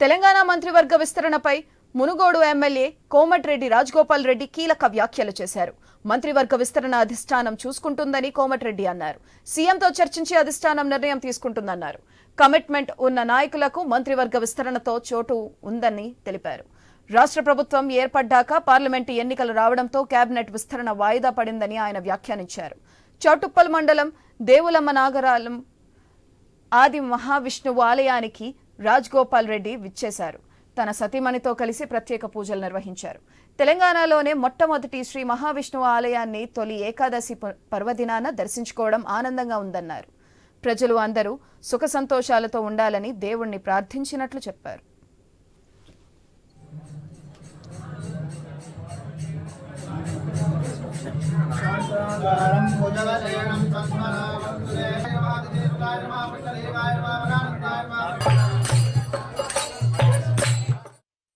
తెలంగాణ మంత్రివర్గ విస్తరణపై మునుగోడు ఎమ్మెల్యే కోమటిరెడ్డి రాజగోపాల్ రెడ్డి కీలక వ్యాఖ్యలు చేశారు. మంత్రివర్గ విస్తరణ అధిష్టానం చూసుకుంటుందని కోమటిరెడ్డి అన్నారు. సీఎంతో చర్చించి అధిష్టానం నిర్ణయం తీసుకుంటుందన్నారు. కమిట్మెంట్ ఉన్న నాయకులకు మంత్రివర్గ విస్తరణతో చోటు ఉందని తెలిపారు. రాష్ట్ర ప్రభుత్వం ఏర్పడ్డాక పార్లమెంటు ఎన్నికలు రావడంతో కేబినెట్ విస్తరణ వాయిదా పడిందని ఆయన వ్యాఖ్యానించారు. చౌటుప్పల్ మండలం దేవులమ్మ నాగరాలం ఆది మహావిష్ణువు ఆలయానికి రాజ్గోపాల్ రెడ్డి విచ్చేశారు. తన సతీమణితో కలిసి ప్రత్యేక పూజలు నిర్వహించారు. తెలంగాణలోనే మొట్టమొదటి శ్రీ మహావిష్ణువు ఆలయాన్ని తొలి ఏకాదశి పర్వదినాన దర్శించుకోవడం ఆనందంగా ఉందన్నారు. ప్రజలు అందరూ సుఖ సంతోషాలతో ఉండాలని దేవుణ్ణి ప్రార్థించినట్లు చెప్పారు. శాంతాకారం భుజగశయనం తస్మనావంతుదేవాదిదేవాయ నమః పుట్టదేవాయ